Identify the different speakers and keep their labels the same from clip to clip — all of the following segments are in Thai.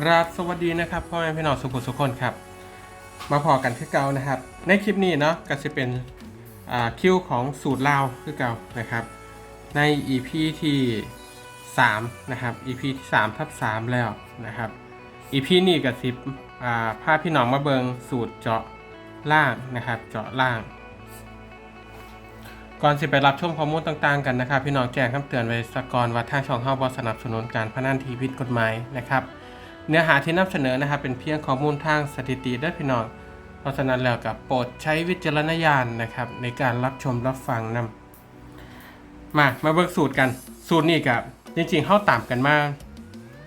Speaker 1: กราบสวัสดีนะครับพ่อแม่พี่น้องสุขุสุขคนครับ มาพอกันคือเก่านะครับ ในคลิปนี้เนาะก็จะเป็นคิวของสูตรลาวคือเก่านะครับ ใน EP ที่3นะครับ EP ที่3ทับ3แล้วนะครับ EP นี้กับสิบอ่าพพี่น้องมาเบิงสูตรเจาะล่างนะครับ เจาะล่าง ก่อนสิไปรับชมข้อมูลต่างๆกันนะครับ พี่น้องแจ้งคำเตือนไว้สกก่อนว่าทางช่องเฮาบ่สนับสนุนการพนันที่ผิดกฎหมายนะครับ เนื้อหาที่นำเสนอนะครับเป็นเพียงข้อมูลทางสถิติด้อพี่น้อง เพราะฉะนั้นแล้วกับโปรดใช้วิจารณญาณนะครับ ในการรับชมรับฟังนำมามาเบิกสูตรกัน สูตรนี้กับจริงๆเข้าตามกันมา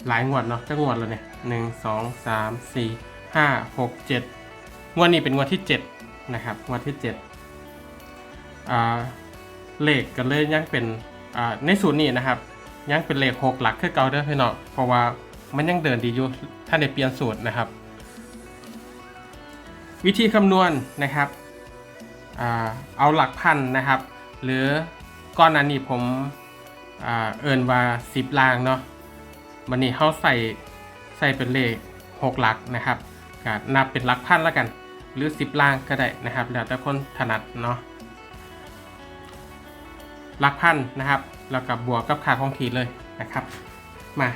Speaker 1: หลายงวดเนาะจะงวดแล้วเนี่ยหนึ่งสองสามสี่ห้าหกเจ็ดงวดนี้เป็นงวดที่เจ็ดนะครับงวดที่เจ็ดเลขกันเลยยังเป็นในสูตรนี้นะครับยังเป็นเลขหกหลักคือเก่าเด้อพี่น้องเพราะว่า มันยังเดินดีอยู่ถ้าในเปลี่ยนสูตรนะครับ วิธีคำนวณนะครับอเอาหลักพันนะครับ หรือก้อนนั้นนี่ผมอเอินว่าสิบลางเนาะวันนี้เขาใส่ใส่เป็นเลขหกหลักนะครับก็นับเป็นหลักพันแล้วกัน หรือสิบลางก็ได้นะครับ แล้วแต่คนถนัดเนาะหลักพันนะครับ แล้วกับบวกกับค่าของที่เลยนะครับ มา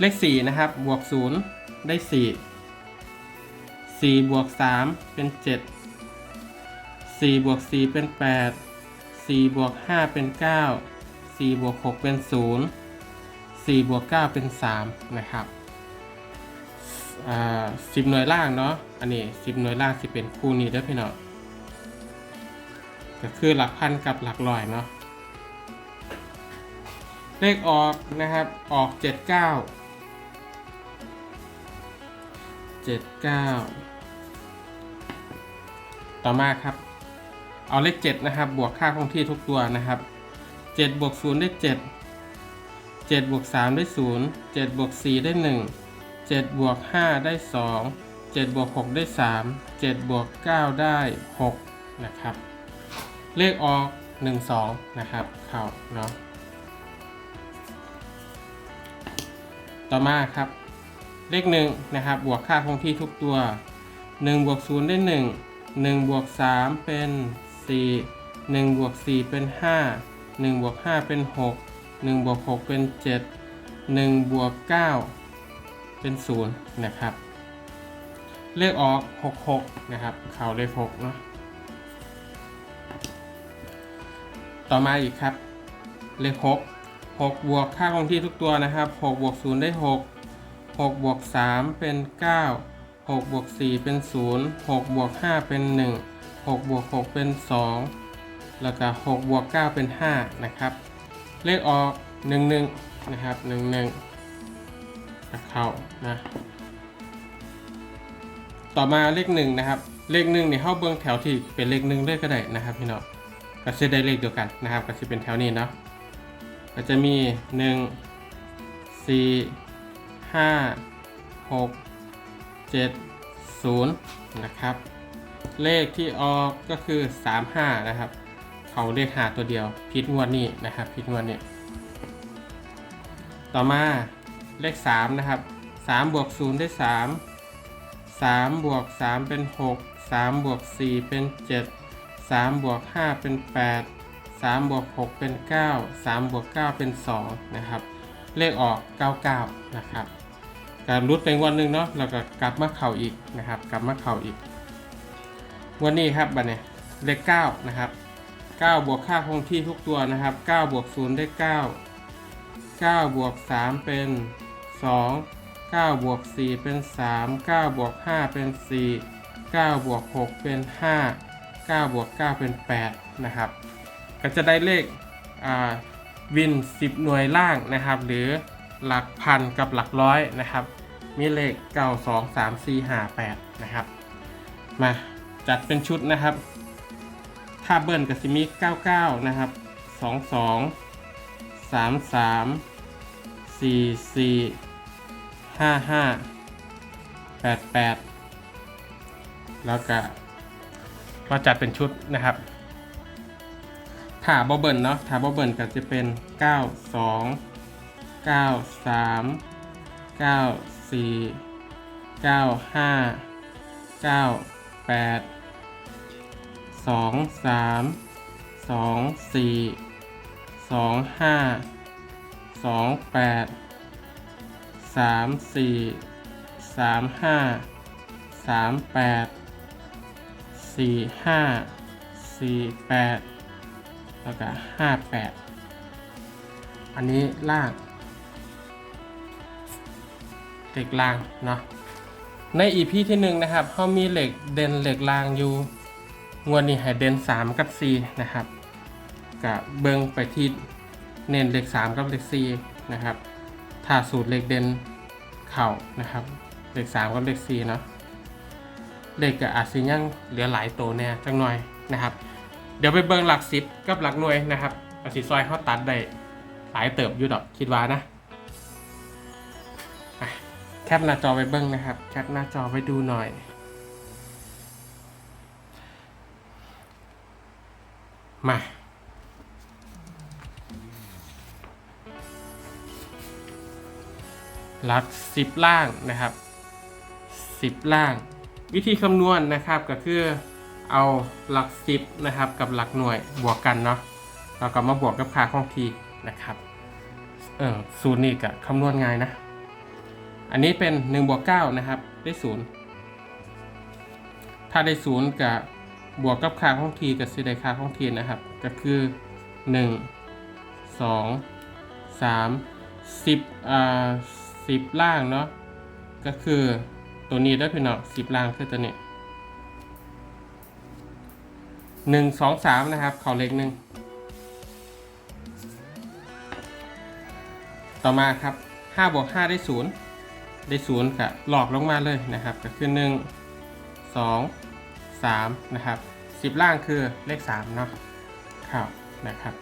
Speaker 1: เลข 4 นะครับ บวก 0 ได้ 4 4 บวก 3 เป็น 7 4 บวก 4 เป็น 8 4 บวก 5 เป็น 9 4 บวก 6 เป็น 0 4 บวก 9 เป็น 3 นะครับอ่า10หน่วยล่างเนาะ อันนี้10หน่วยล่างสิเป็นคู่นี้เด้อพี่น้องก็คือหลักพันกับหลักร้อยเนาะ เลขออกนะครับ ออก 79 79 ต่อมาครับ เอาเลข 7 นะครับ บวกค่าคงที่ทุกตัวนะครับ 7 บวก 0 ได้ 7 7 บวก 3 ได้ 0 7 บวก 4 ได้ 1 7 บวก 5 ได้ 2 7 บวก 6 ได้ 3 7 บวก 9 ได้ 6 นะครับ เลขออก 1 2 นะครับ เข้าเนาะ ต่อมาครับ เลขหนึ่งนะครับบวกค่าคงที่ทุกตัว1บวก0ได้1 1บวก3เป็น 4 1บวก4เป็น 5 1บวก5เป็น 6 1บวก6เป็น 7 1บวก9เป็น0นะครับ เลขออก 66 นะครับเข่าเลข6เนาะต่อมาอีกครับ เลข 6 6 บวกค่าคงที่ทุกตัวนะครับ 6 บวก 0 ได้ 6 6บวก3เป็น 9 6บวก4เป็น 0 6บวก5เป็น 1 6บวก6เป็น 2 แล้วก็6บวก9เป็น 5 นะครับ เลขออก 1 1 นะครับ1 1จะเข้านะ ต่อมาเลข 1 นะครับ เลข1เนี่ยเข้าเบื้องแถวที่เป็นเลข1เลยก็ได้นะครับพี่น้องก็จะได้เลขเดียวกันนะครับ ก็จะเป็นแถวนี้เนาะก็จะมี 1 4 5 6 7 0นะครับ เลขที่ออกก็คือ35นะครับ เขาเลขหาตัวเดียวพิดงวดนี้นะครับพิดงวดนี้ต่อมาเลข3นะครับ3บวก0ได้3 3บวก3เป็น6 3บวก4เป็น7 3บวก5เป็น8 3บวก6เป็น9 3บวก9เป็น2นะครับ เลขออก99นะครับ การรุดไปงวันหนึ่งเนาะแล้วก็กลับมาเข่าอีกนะครับ กลับมาเข่าอีกวันนี้ครับบัดเนี่ยเลข9นะครับ9บวกค่าคงที่ทุกตัวนะครับ9บวก0ได้9 9บวก3เป็น2 9บวก4เป็น3 9บวก5เป็น4 9บวก6เป็น5 9บวก9เป็น8นะครับ ก็จะได้เลขอ่าวิน10หน่วยล่างนะครับ หรือ หลักพันกับหลักร้อยนะครับ มีเลขเก้าสองสามสี่ห้าแปดนะครับ มาจัดเป็นชุดนะครับ ถ้าเบิร์นกับซิมิเก้าเก้านะครับสองสองสามสามสี่สี่ห้าห้าแปดแปดแล้วก็เราจัดเป็นชุดนะครับถ้าบอเบิร์นเนาะถ้าบอเบิร์นก็จะเป็นเก้าสอง เก้าสามเก้าสี่เก้าห้าเก้าแปดสองสามสองสี่สองห้าสองแปดสามสี่สามห้าสามแปดสี่ห้าสี่แปดแล้วก็ห้าแปดอันนี้ล่าง เหล็กล่างเนาะในอีพีที่หนึ่งนะครับเขามีเหล็กเด่นเหล็กล่างอยู่งวดนี้ให้เด่น3 กับ 4 นะครับกับเบิ้งไปที่เน้นเหลข3กับเหลข4นะครับถ้าสูตรเหลขเด่นเข่านะครับเหลข3กับเหลข4เนาะเหลขกับอาจสิยังเหลือหลายตัวแน่จังหน่อยนะครับ เดี๋ยวไปเบิ้งหลักสิบกับหลักหน่วยนะครับอาจสิซอยเขาตัดได้หลายเติบอยู่ดอกคิดว่านะ แคปหน้าจอไปเบิ้งนะครับ แคปหน้าจอไปดูหน่อย มา หลักสิบล่างนะครับสิบล่าง วิธีคำนวณนะครับก็คือเอาหลักสิบนะครับ กับหลักหน่วยบวกกันเนาะเราก็มาบวกกับค่าคงที่นะครับ เออสูตรนี้ก็คำนวณง่ายนะ อันนี้เป็น1บวก9นะครับ ได้ศูนย์ถ้าได้ศูนย์กับบวกกับค่าคงทีกับสิได้ค่าคงทีนะครับ ก็คือ 1 2 3 10อ่า10 ล่างเนาะก็คือตัวนี้ได้พี่น้อง10 ล่างคือตัวนี้1 2 3นะครับเขาเล็กหนึ่งต่อมาครับ5บวก5ได้0 ได้ศูนย์กับหลอกลงมาเลยนะครับก็คือ1 2 3นะครับ10ล่างคือเลข3เนาะครับนะครับ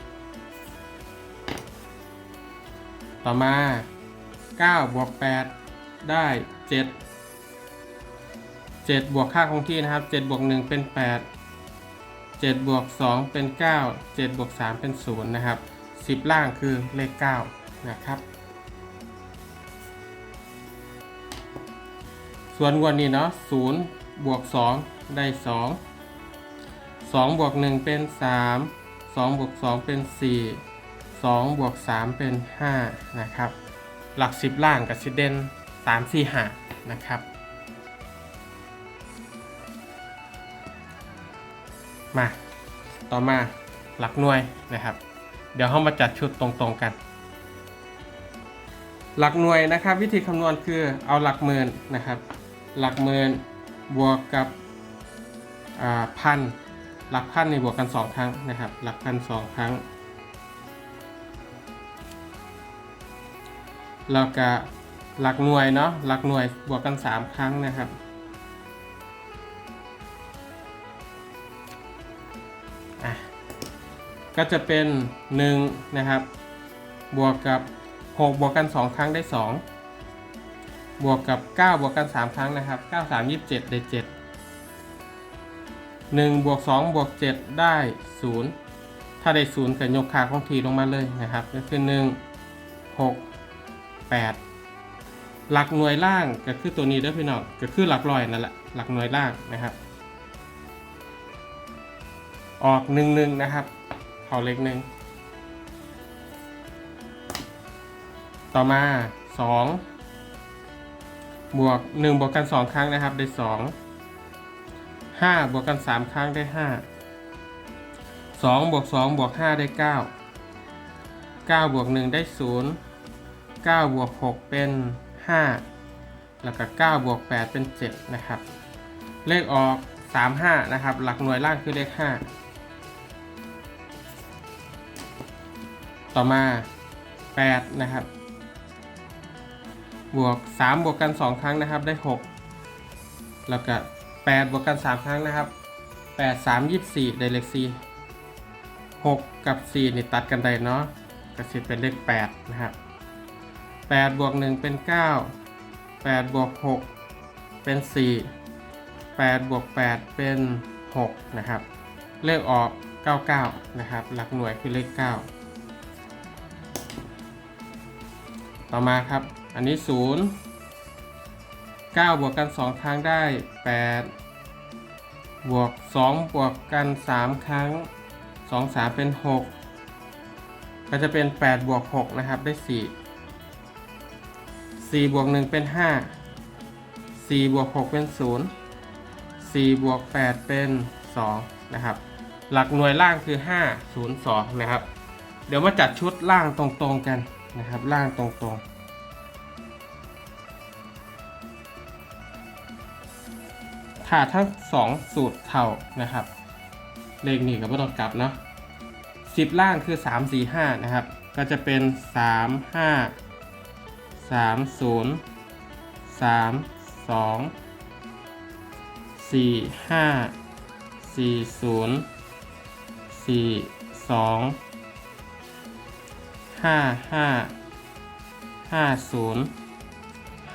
Speaker 1: ต่อมา9บวก8ได้ 7 7 บวกค่าคงที่นะครับ7บวก1เป็น 8 7 บวก 2 เป็น 9 7 บวก 3 เป็น 0 นะครับ 10 ล่างคือเลข 9 นะครับ ส่วนวันนี้เนาะศูนย์บวกสองได้สองสองบวกหนึ่งเป็นสามสองบวกสองเป็นสี่สองบวกสามเป็นห้านะครับ หลักสิบล่างกับสิเด่นสามสี่หานะครับ มา ต่อมาหลักหน่วยนะครับ เดี๋ยวเรามาจัดชุดตรงๆกันหลักหน่วยนะครับ วิธีคำนวณคือเอาหลักหมื่นนะครับ หลักหมื่นบวกกับพันหลักพันในบวกกัน 2 ครั้งนะครับ หลักพันสองครั้ง แล้วก็หลักหน่วยเนาะหลักหน่วยบวกกัน 3 ครั้งนะครับ ก็จะเป็น1นะครับบวกกับ 6 บวกกัน 2 ครั้งได้ 2 บวกกับ 9 บวกกัน 3 ครั้งนะครับ 9 3 27 ได้ 7 1 บวก 2 บวก 7 ได้ 0 ถ้าได้ 0ก็ยกค่าของทีลงมาเลยนะครับ ก็คือ 1 6 8 หลักหน่วยล่างก็คือตัวนี้เด้อพี่น้องก็คือหลักร้อยนั่นแหละ หลักหน่วยล่างนะครับ ออก 1 1 นะครับ เขาเล็กหนึ่งต่อมา 2 บวก 1 บวกกัน 2 ครั้งนะครับ ได้ 2 5 บวกกัน 3 ครั้งได้ 5 2 บวก 2 บวก 5 ได้ 9 9 บวก 1 ได้ 0 9 บวก 6 เป็น 5 แล้วก็ 9 บวก 8 เป็น 7 นะครับ เลขออก 3 5 นะครับ หลักหน่วยล่างคือเลข 5 ต่อมา 8 นะครับ บวก 3 บวกกัน 2 ครั้งนะครับ ได้ 6 แล้วก็8บวกกัน 3 ครั้งนะครับ 8 3 24 ได้เลข4 6 กับ 4 นี่ตัดกันได้เนาะก็จะเป็นเลข 8 นะครับ8บวก 1 เป็น 9 8 บวก 6 เป็น 4 8 บวก 8 เป็น 6 นะครับ เลขออก 99 นะครับ หลักหน่วยคือเลข 9 ต่อมาครับ อันนี้ศูนย์เก้าบวกกันสองครั้งได้แปดบวกสองบวกกันสามครั้งสองสามเป็นหกก็จะเป็นแปดบวกหกนะครับ ได้สี่สี่บวกหนึ่งเป็นห้าสี่บวกหกเป็นศูนย์สี่บวกแปดเป็นสองนะครับ หลักหน่วยล่างคือห้าศูนย์สองนะครับ เดี๋ยวมาจัดชุดล่างตรงๆกันนะครับ ล่างตรงๆ ถ้าทั้งสองสูตรเท่านะครับ เลขนี้ก็ไม่ต้องกลับเนาะสิบล่างคือ3 4 5นะครับ ก็จะเป็น3 5 3 0 3 2 4 5 4 0 4 2ห้าห้าห้าศูนย์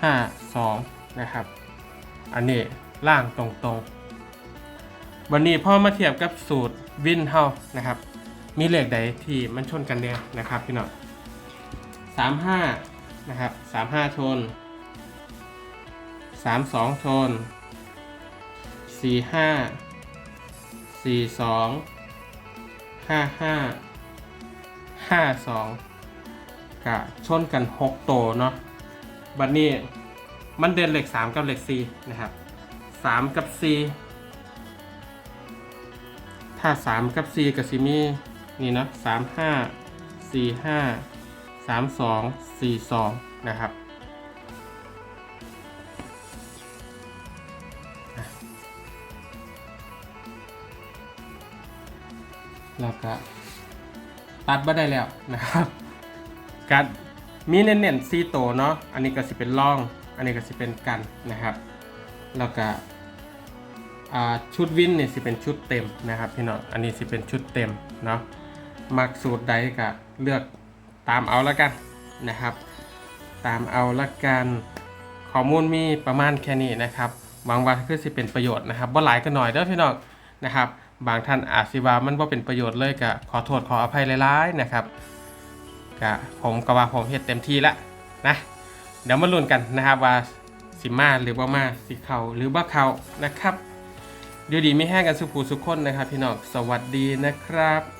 Speaker 1: ห้าสองนะครับ อันนี้ ล่างตรงๆ วันนี้พ่อมาเทียบกับสูตรวินเฮานะครับ มีเลขใดที่มันชนกันเนี่ยนะครับพี่น้องสามห้านะครับสามห้าชนสามสองชนสี่ห้าสี่สองห้าห้าห้าสองกะชนกัน6โตวเนาะบัดนี้มันเดินเหล็ก3กับเหล็ก4นะครับ 3กับ4ถ้า3กับ4กับซิมีนี่เนาะ3 5 4 5 3 2 4 2นะครับแล้วก็ตัดบ่ได้แล้วนะครับกัดมีเน้นๆซีโตวเนาะ อันนี้ก็สิเป็นล่อง อันนี้ก็สิเป็นกันนะครับ แล้วก็ชุดวินเนี่ยสิเป็นชุดเต็มนะครับพี่น้องอันนี้สิเป็นชุดเต็มเนาะมักสูตรใดก็เลือกตามเอาละกันนะครับ ตามเอาละกันข้อมูลมีประมาณแค่นี้นะครับหวังว่าคือสิเป็นประโยชน์นะครับบ่หลายก็หน่อยเด้อพี่น้องนะครับ บางท่านอาจสิว่ามันบ่เป็นประโยชน์เลยก็ขอโทษขออภัยหลายๆนะครับก็ผมก็ว่าผมเฮ็ดเต็มที่แล้วนะเดี๋ยวมาลุ้นกันนะครับว่า สิมาหรือว่ามาสิเขาหรือว่าเขานะครับ เดี๋ยวดีไม่แห้งกันสุขูสุขคนนะครับ พี่น้องสวัสดีนะครับ